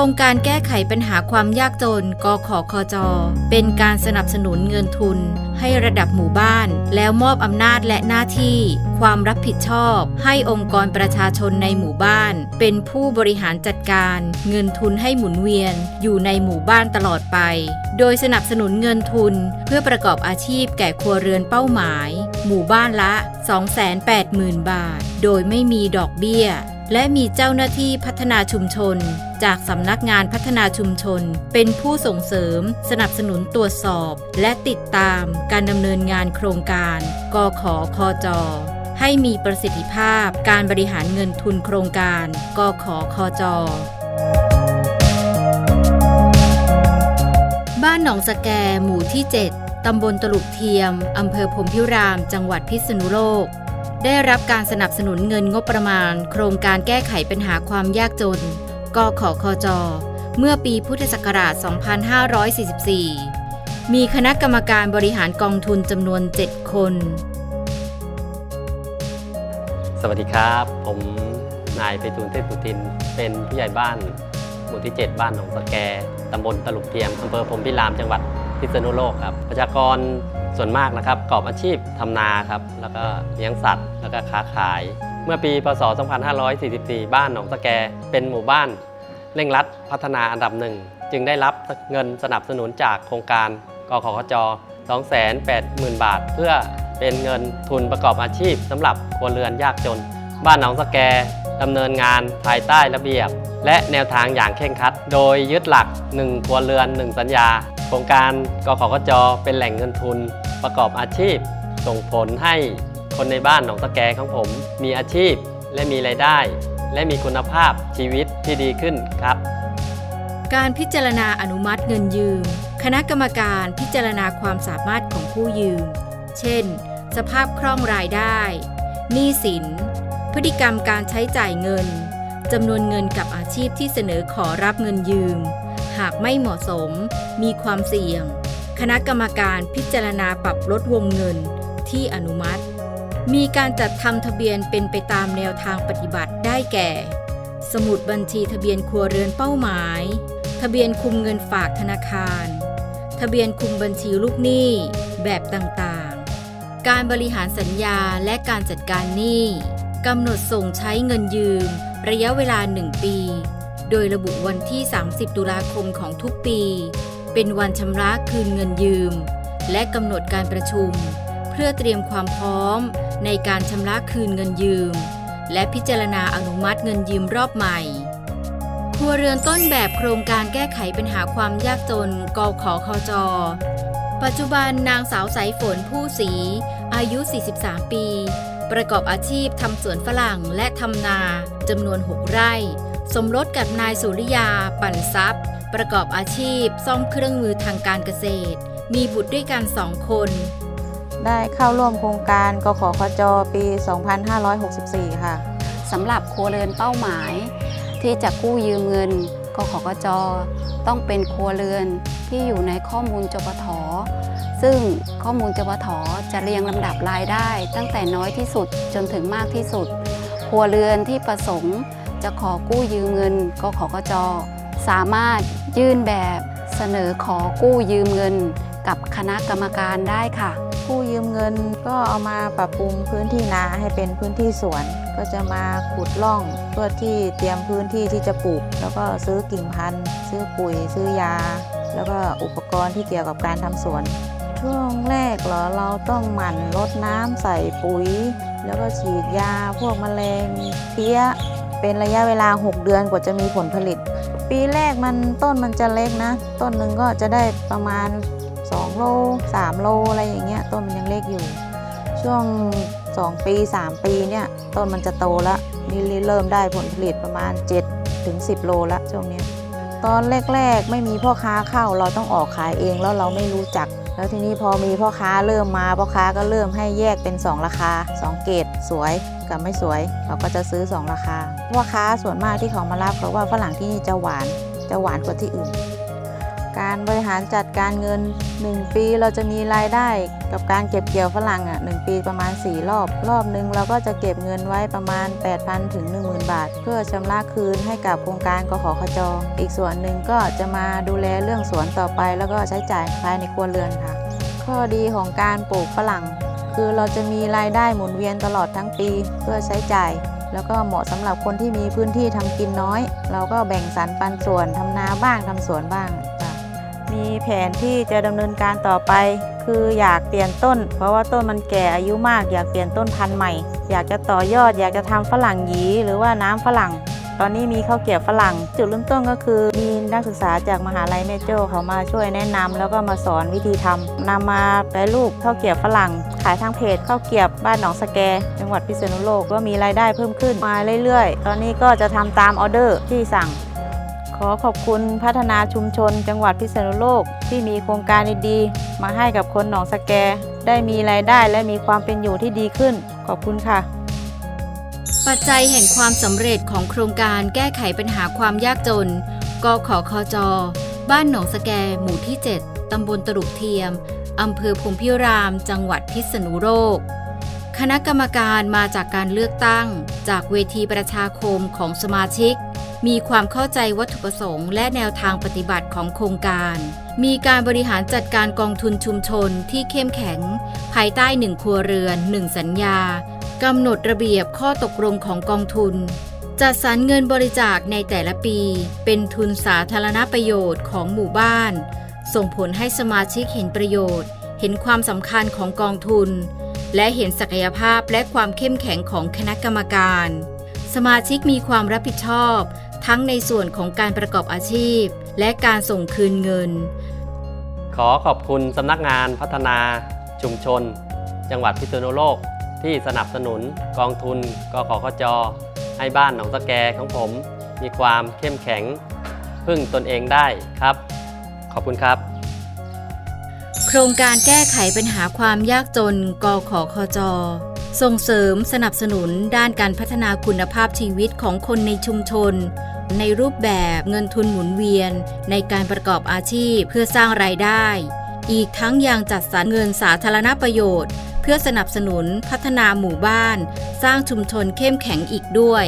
รงการแก้ไขปัญหาความยากจน กขคจ เป็นการสนับสนุนเงินทุน ให้ระดับหมู่บ้าน แล้วมอบอำนาจและหน้าที่ ความรับผิดชอบ ให้องค์กรประชาชนในหมู่บ้าน เป็นผู้บริหารจัดการ เงินทุนให้หมุนเวียน อยู่ในหมู่บ้านตลอดไป โดยสนับสนุนเงินทุน เพื่อประกอบอาชีพแก่ครัวเรือนเป้าหมาย หมู่บ้านละ 280,000 บาท โดยไม่มีดอกเบี้ย และมีเจ้าหน้าที่พัฒนาชุมชน จากสำนักงานพัฒนาชุมชน เป็นผู้ส่งเสริม สนับสนุนตรวจสอบ และติดตามการดำเนินงานโครงการ กขคจ ให้มีประสิทธิภาพการบริหารเงินทุนโครงการ กขคจบ้านหนองสแกหมู่ที่ 7 ตำบลตลุกเทียม อำเภอพรมพิราม จังหวัดพิษณุโลก ได้รับการสนับสนุนเงินงบประมาณ โครงการแก้ไขปัญหาความยากจน กขคจ เมื่อปีพุทธศักราช 2544 มีคณะกรรมการบริหารกองทุนจำนวน 7 คน สวัสดีครับ ผมนายไปทูลเทพสุทิน เป็นผู้ใหญ่บ้าน หมู่ที่ 7 บ้านหนองสแกตำบลตลุกเทียมอำเภอพรหมพิรามจังหวัดพิษณุโลกครับ ประชากร ส่วนมากนะครับประกอบอาชีพทำนาครับแล้วก็เลี้ยงสัตว์ แล้วก็ค้าขาย เมื่อปีพศ 2544 บ้านหนองสแกเป็นหมู่บ้านเร่งรัดพัฒนาอันดับหนึ่ง จึงได้รับเงินสนับสนุนจากโครงการกขคจ280,000 บาท เพื่อเป็นเงินทุนประกอบอาชีพสำหรับครัวเรือนยากจน บ้านหนองสแกดำเนินงานภายใต้ระเบียบ และแนวทางอย่างเคร่งครัด โดยยึดหลัก 1 ครัวเรือน 1 สัญญา โครงการกขคจเป็นแหล่งเงินทุนประกอบอาชีพ ส่งผลให้คนในบ้านหนองสแกของผม มีอาชีพและมีรายได้ และมีคุณภาพชีวิตที่ดีขึ้นครับ การพิจารณาอนุมัติเงินยืม คณะกรรมการพิจารณาความสามารถของผู้ยืม เช่น สภาพคล่องรายได้หนี้สิน พฤติกรรมการใช้จ่ายเงินจำนวนเงินกับอาชีพที่เสนอขอรับเงินยืม หากไม่เหมาะสม มีความเสี่ยง คณะกรรมการพิจารณาปรับลดวงเงินที่อนุมัติ มีการจัดทำทะเบียนเป็นไปตามแนวทางปฏิบัติได้แก่ สมุดบัญชีทะเบียนครัวเรือนเป้าหมาย ทะเบียนคุมเงินฝากธนาคาร ทะเบียนคุมบัญชีลูกหนี้แบบต่างๆ การบริหารสัญญาและการจัดการหนี้กำหนดส่งใช้เงินยืม ระยะเวลา 1 ปี โดยระบุวันที่ 30 ตุลาคมของทุกปี เป็นวันชำระคืนเงินยืม และกำหนดการประชุม เพื่อเตรียมความพร้อมในการชำระคืนเงินยืม และพิจารณาอนุมัติเงินยืมรอบใหม่ครัวเรือนต้นแบบโครงการแก้ไขปัญหาความยากจนกขคจปัจจุบันนางสาวสายฝนผู้ศรีอายุ 43 ปี ประกอบอาชีพทำสวนฝรั่งและทำนาจำนวน 6 ไร่ สมรสกับนายสุริยา ปั่นทรัพย์ ประกอบอาชีพ ซ่อมเครื่องมือทางการเกษตร มีบุตรด้วยกันสองคน ได้เข้าร่วมโครงการกขคจปี 2564 ค่ะสำหรับครัวเรือนเป้าหมาย ที่จะกู้ยืมเงินกขกจต้องเป็นครัวเรือนที่อยู่ในข้อมูลจปทซึ่งข้อมูลจปทจะเรียงลำดับรายได้ ตั้งแต่น้อยที่สุดจนถึงมากที่สุด ครัวเรือนที่ประสงค์ จะขอกู้ยืมเงินกขกจสามารถยื่นแบบเสนอขอกู้ยืมเงิน กับคณะกรรมการได้ค่ะ กู้ยืมเงินก็เอามาปรับปรุงพื้นที่นาให้เป็นพื้นที่สวน ก็จะมาขุดร่องเพื่อที่เตรียมพื้นที่ที่จะปลูก แล้วก็ซื้อกิ่งพันธุ์ ซื้อปุ๋ย ซื้อยา แล้วก็อุปกรณ์ที่เกี่ยวกับการทำสวน ช่วงแรกเหรอเราต้องหมั่นรดน้ำใส่ปุ๋ย แล้วก็ฉีดยาพวกแมลงเพี้ย เป็นระยะเวลา 6 เดือนกว่าจะมีผลผลิต ปีแรกมันต้นมันจะเล็กนะ ต้นหนึ่งก็จะได้ประมาณ 2 โล 3 โลอะไรอย่างเงี้ยต้นมันยังเล็กอยู่ ช่วง 2 ปี 3 ปีเนี่ยต้นมันจะโตแล้วนี่เริ่มได้ผลผลิตประมาณ 7 ถึง 10 โลละช่วงนี้ตอนแรกๆไม่มีพ่อค้าเข้าเราต้องออกขายเองแล้วเราไม่รู้จัก แล้วทีนี้พอมีพ่อค้าเริ่มมาพ่อค้าก็เริ่มให้แยกเป็น 2 ราคา 2 เกรดสวย กับไม่สวย เราก็จะซื้อ 2 ราคาพ่อค้าส่วนมากที่เขามารับเขาว่าฝรั่งที่นี่จะหวานจะหวานกว่าที่อื่น การบริหารจัดการเงิน 1 ปีเราจะมีรายได้กับการเก็บเกี่ยวฝรั่งอะ1ปีประมาณ 4 รอบ รอบหนึ่งเราก็จะเก็บเงินไว้ประมาณ 8,000ถึง10,000 บาท เพื่อชำระคืนให้กับโครงการกขขจอีกส่วนหนึ่งก็จะมาดูแลเรื่องสวนต่อไป แล้วก็ใช้จ่ายภายในครัวเรือนค่ะ ข้อดีของการปลูกฝรั่ง คือเราจะมีรายได้หมุนเวียนตลอดทั้งปีเพื่อใช้จ่าย แล้วก็เหมาะสำหรับคนที่มีพื้นที่ทำกินน้อย เราก็แบ่งสรรปันส่วนทำนาบ้างทำสวนบ้างมีแผนที่จะดำเนินการต่อไป คืออยากเปลี่ยนต้น เพราะว่าต้นมันแก่อายุมาก อยากเปลี่ยนต้นพันธุ์ใหม่ อยากจะต่อยอด อยากจะทำฝรั่งหยีหรือว่าน้ำฝรั่ง ตอนนี้มีข้าวเกรียบฝรั่ง จุดเริ่มต้นก็คือ มีนักศึกษาจากมหาลัยแม่โจ้เขามาช่วยแนะนำแล้วก็มาสอนวิธีทำนำมาแปรรูปข้าวเกรียบฝรั่ง ขายทางเพจข้าวเกรียบบ้านหนองสแก จังหวัดพิษณุโลกก็มีรายได้เพิ่มขึ้นมาเรื่อยๆ ตอนนี้ก็จะทำตามออเดอร์ที่สั่งขอขอบคุณพัฒนาชุมชน จังหวัดพิษณุโลกที่มีโครงการดีๆ มาให้กับคนหนองสแก ได้มีรายได้และมีความเป็นอยู่ที่ดีขึ้น ขอบคุณค่ะ ปัจจัยแห่งความสำเร็จของโครงการแก้ไขปัญหาความยากจน กขคจ บ้านหนองสแก หมู่ที่ 7 ตำบลตรุกเทียม อำเภอพรหมพิราม จังหวัดพิษณุโลก คณะกรรมการมาจากการเลือกตั้ง จากเวทีประชาคมของสมาชิก มีความเข้าใจวัตถุประสงค์และแนวทางปฏิบัติของโครงการ มีการบริหารจัดการกองทุนชุมชนที่เข้มแข็ง ภายใต้หนึ่งครัวเรือนหนึ่งสัญญา กำหนดระเบียบข้อตกลงของกองทุน จัดสรรเงินบริจาคในแต่ละปี เป็นทุนสาธารณประโยชน์ของหมู่บ้าน ส่งผลให้สมาชิกเห็นประโยชน์ เห็นความสำคัญของกองทุน และเห็นศักยภาพและความเข้มแข็งของคณะกรรมการ สมาชิกมีความรับผิดชอบ ทั้งในส่วนของการประกอบอาชีพ และการส่งคืนเงิน ขอขอบคุณสำนักงานพัฒนาชุมชน จังหวัดพิษณุโลก ที่สนับสนุนกองทุนกขคจให้บ้านหนองสแกของผม มีความเข้มแข็งพึ่งตนเองได้ครับ ขอบคุณครับ โครงการแก้ไขปัญหาความยากจน กขคจส่งเสริมสนับสนุนด้านการพัฒนาคุณภาพชีวิตของคนในชุมชน ในรูปแบบเงินทุนหมุนเวียน ในการประกอบอาชีพเพื่อสร้างรายได้ อีกทั้งยังจัดสรรเงินสาธารณประโยชน์ เพื่อสนับสนุนพัฒนาหมู่บ้าน สร้างชุมชนเข้มแข็งอีกด้วย